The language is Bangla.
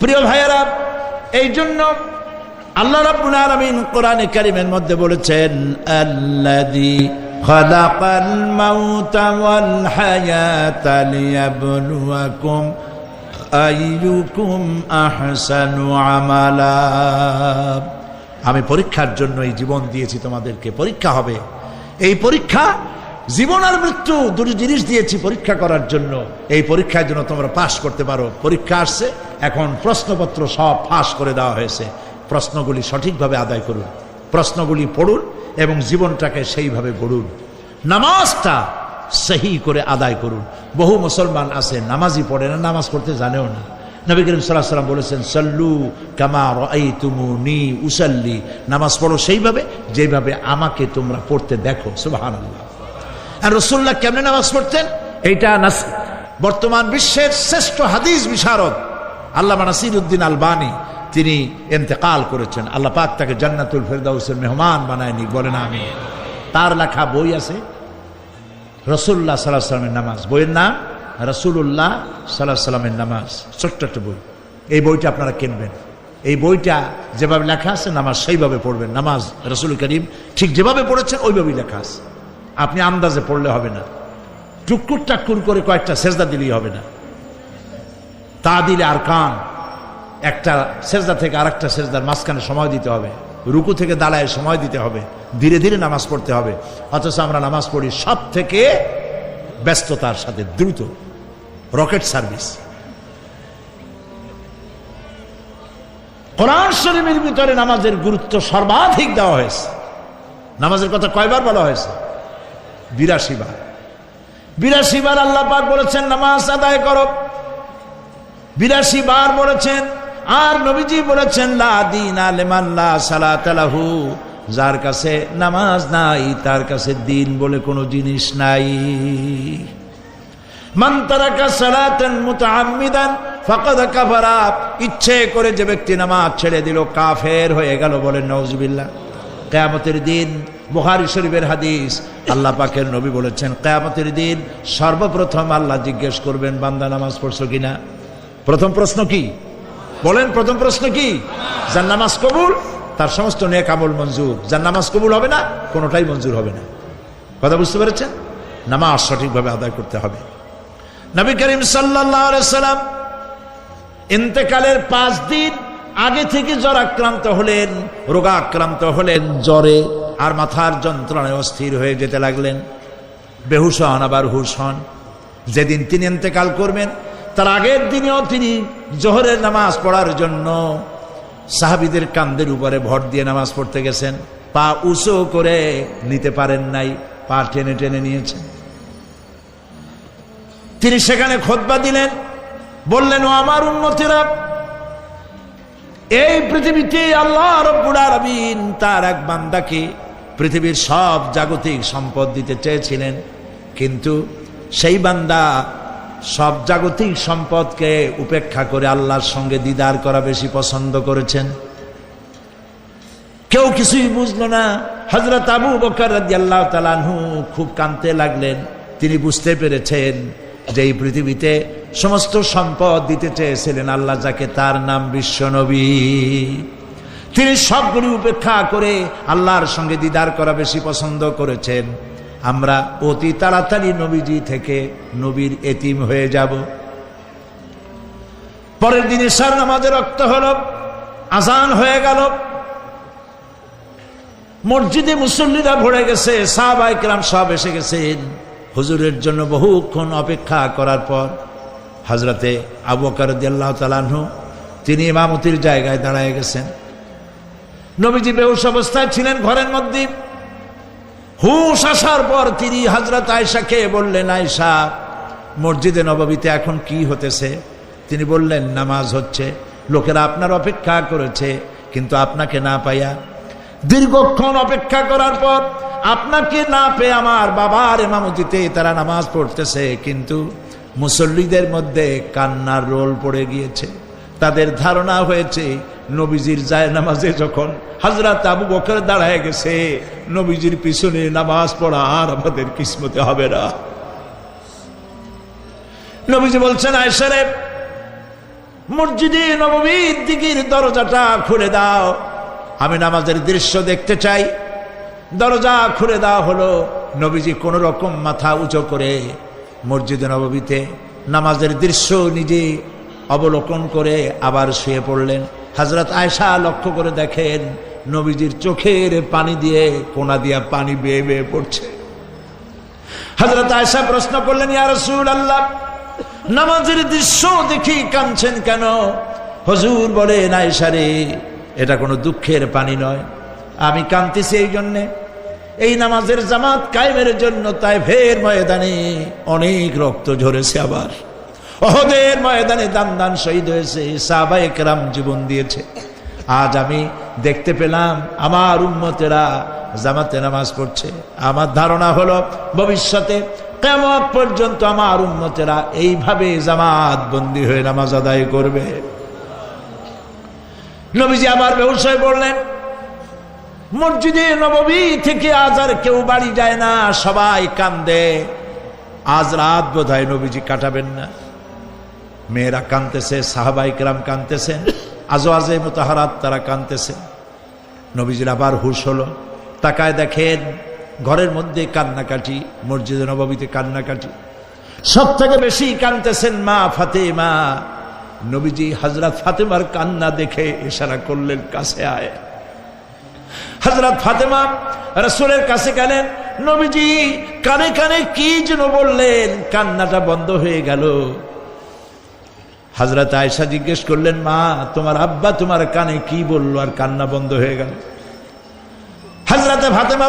প্রিয় ভাইয়েরা এই জন্য আল্লাহ রাব্বুল আলামিন কোরআনে কারীমের মধ্যে বলেছেন লিয়াবলুয়াকুম আইয়ুকুম আমি পরীক্ষার জন্য এই জীবন দিয়েছি তোমাদেরকে। পরীক্ষা হবে। এই পরীক্ষা জীবন আর মৃত্যু দুটি জিনিস দিয়েছি পরীক্ষা করার জন্য। এই পরীক্ষার জন্য তোমরা পাশ করতে পারো। পরীক্ষা আসছে, এখন প্রশ্নপত্র সব ফাঁস করে দেওয়া হয়েছে। প্রশ্নগুলি সঠিকভাবে আদায় করুন, প্রশ্নগুলি পড়ুন এবং জীবনটাকে সেইভাবে গড়ুন। নামাজটা সহি করে আদায় করুন। বহু মুসলমান আছে, নামাজই পড়ে না, নামাজ পড়তে জানেও না। নবী করিম সাল্লাহ সাল্লাম বলেছেন, সল্লু কামা রাই তুমু নি উসাল্লি। নামাজ পড়ো সেইভাবে, যেভাবে আমাকে তোমরা পড়তে দেখো। সুবাহান আল্লাহ আর রসুল্লাহ কেমনে নামাজ পড়তেন? এইটা বর্তমান বিশ্বের শ্রেষ্ঠ হাদিস বিশারদ আল্লাহ নাসির উদ্দিন আলবানী, তিনি এন্তেকাল করেছেন। আল্লাহ পাক তাকে জান্নাতুল ফেরদাউসের মেহমান বানায়নি বলেন আমি তার লেখা বই আছে রসুল্লাহ সাল্লাহ সাল্লামের নামাজ। বইয়ের নাম রসুল্লাহ সাল্লাহ সাল্লামের নামাজ। ছোট্ট একটা বই। এই বইটা আপনারা কিনবেন। এই বইটা যেভাবে লেখা আছে, নামাজ সেইভাবে পড়বেন। নামাজ রসুল করিম ঠিক যেভাবে পড়েছেন, ওইভাবেই লেখা আছে। আপনি আন্দাজে পড়লে হবে না। টুকুর টাক্কুর করে কয়েকটা সেজদা দিলেই হবে না। তা দিলে আর কান। একটা সেজদা থেকে আরেকটা সেজদার মাঝখানে সময় দিতে হবে। রুকু থেকে দাঁড়ায় সময় দিতে হবে। ধীরে ধীরে নামাজ পড়তে হবে। অথচ আমরা নামাজ পড়ি সব থেকে ব্যস্ততার সাথে, দ্রুত। Rocket service. কোরআন শরীফের ভিতরে নামাজের গুরুত্ব সর্বাধিক দেওয়া হয়েছে। নামাজের কথা কয়বার বলা হয়েছে? বিরাশি বার। বিরাশি বার আল্লাহ পাক বলেছেন, নামাজ আদায় করো। বিরাশি বার বলেছেন, আর নবীজি বলেছেন সালাতালাহু যার কাছে নামাজ নাই, তার কাছে দিন বলে কোনো জিনিস নাই। ইচ্ছে করে যে ব্যক্তি নামাজ ছেড়ে দিল, কাফের হয়ে গেল বলে নওজুবিল্লাহ কিয়ামতের দিন বুখারী শরীফের হাদিস। আল্লাহ পাকের নবী বলেছেন, কিয়ামতের দিন সর্বপ্রথম আল্লাহ জিজ্ঞেস করবেন, বান্দা নামাজ পড়ছো কিনা? প্রথম প্রশ্ন কি? বলেন, প্রথম প্রশ্ন কি? যার নামাজ কবুল, তার সমস্ত নেক আমল মঞ্জুর। যার নামাজ কবুল হবে না, কোনোটাই মঞ্জুর হবে না। কথা বুঝতে পেরেছেন? নামাজ সঠিকভাবে আদায় করতে হবে। নবী করিম সাল্লাম ইন্তেকালের পাঁচ দিন আগে থেকে জ্বর আক্রান্ত হলেন, রোগা আক্রান্ত হলেন, জ্বরে আর মাথার যন্ত্রণায় অস্থির হয়ে যেতে লাগলেন। বেহুশ হন, আবার হুশ হন। যেদিন তিনি ইন্তেকাল করবেন, তার আগের দিনেও তিনি জোহরের নামাজ পড়ার জন্য সাহাবিদের কান্দের উপরে ভর দিয়ে নামাজ পড়তে গেছেন। পা উঁচু করে নিতে পারেন নাই, পা টেনে টেনে নিয়েছেন। তিনি সেখানে খোদবা দিলেন, বললেন, ও আমার উন্নতিরা এই পৃথিবীতে আল্লাহ রব্বুল আলামিন তার এক বান্দাকে পৃথিবীর সব জাগতিক সম্পদ দিতে চেয়েছিলেন, কিন্তু সেই বান্দা সব জাগতিক সম্পদকে উপেক্ষা করে আল্লাহর সঙ্গে দিদার করা বেশি পছন্দ করেছেন। কেউ কিছুই বুঝলো না হজরত আবু বকর আল্লাহ তালানহু খুব কানতে লাগলেন। তিনি বুঝতে পেরেছেন যে এই পৃথিবীতে সমস্ত সম্পদ দিতে চেয়েছিলেন আল্লাহ, যাকে তার নাম বিশ্বনবী তিনি সবগুলি উপেক্ষা করে আল্লাহর সঙ্গে দিদার করা বেশি পছন্দ করেছেন। আমরা অতি তাড়াতাড়ি নবীজি থেকে নবীর এতিম হয়ে যাব। পরের দিন ইশার নামাজের রক্ত হল, আজান হয়ে গেল। মসজিদে মুসল্লিরা ভরে গেছে সাহবাইকরাম সব এসে গেছেন। হুজুরের জন্য বহুক্ষণ অপেক্ষা করার পর হজরতে আবু কারদ্দাল্লাহ তালাহু তিনি ইমামতির জায়গায় দাঁড়ায় গেছেন। নবীজি বেহুশ অবস্থায় ছিলেন ঘরের মধ্যে। হুশ আসার পর তিনি হজরত আয়সাকে বললেন আয়সা মসজিদে নববীতে এখন কি হতেছে? তিনি বললেন, নামাজ হচ্ছে। লোকেরা আপনার অপেক্ষা করেছে, কিন্তু আপনাকে না পাইয়া দীর্ঘক্ষণ অপেক্ষা করার পর আপনাকে না পেয়ে আমার বাবার এমামতিতে তারা নামাজ পড়তেছে। কিন্তু মুসল্লিদের মধ্যে কান্নার রোল পড়ে গিয়েছে। তাদের ধারণা হয়েছে নবীজির যায় নামাজে যখন হাজরাত আবু বকর দাঁড়ায় গেছে, নবীজির পিছনে নামাজ পড়া আর আমাদের কিসমতে হবে না। নবীজি বলছেন আয়সারে মসজিদে নবমীর দিকের দরজাটা খুলে দাও। আমি নামাজের দৃশ্য দেখতে চাই। দরজা খুলে দেওয়া হলো, নবীজি কোন রকম মাথা উঁচু করে মসজিদে নবমীতে নামাজের দৃশ্য নিজে অবলোকন করে আবার শুয়ে পড়লেন। হজরত আয়সা লক্ষ্য করে দেখেন নবীজির চোখের পানি দিয়ে কোনা দিয়া পানি বেয়ে বেয়ে পড়ছে। হজরত আয়সা প্রশ্ন করলেন, ইয়া রসুল আল্লাহ নামাজের দৃশ্য দেখি কাঁদছেন কেন? হজুর বলেন আয়সা রে, এটা কোনো দুঃখের পানি নয়, আমি কাঁদতেছি এই জন্যে। এই নামাজের জামাত কায়েমের জন্য তাই ফের ময়দানে অনেক রক্ত ঝরেছে আবার। অহদের ময়দানে দান দান শহীদ হয়েছে সাহবা একরাম জীবন দিয়েছে। আজ আমি দেখতে পেলাম আমার উন্মতেরা জামাতে নামাজ পড়ছে। আমার ধারণা হলো ভবিষ্যতে কেমন পর্যন্ত আমার উন্মতেরা এইভাবে জামাত বন্দী হয়ে নামাজ আদায় করবে। নবীজি আবার ব্যবসায় বললেন, মসজিদে নবমী থেকে আজ আর কেউ বাড়ি যায় না, সবাই কান্দে। আজ রাত বোধ হয় নবীজি কাটাবেন না। মেয়েরা কানতেছে সাহাবাই কেরাম কানতেছেন আজও আজে মোতাহারাত তারা কানতেছে নবীজির আবার হুশ হলো। তাকায় দেখেন, ঘরের মধ্যে কান্নাকাটি, মসজিদে নবমীতে কান্নাকাটি। সব থেকে বেশি কানতেছেন মা ফাতেমা। নবীজি হজরত ফাতেমার কান্না দেখে ইশারা করলেন, কাছে আয়। হজরত ফাতেমা রসুলের কাছে গেলেন, নবীজি, কানে কানে কি যেন বললেন? কান্নাটা বন্ধ হয়ে গেল। হজরত আয়সা জিজ্ঞেস করলেন, মা, তোমার আব্বা তোমার কানে কি বলল আর কান্না বন্ধ হয়ে গেল? হাজরাতে ফাতেমা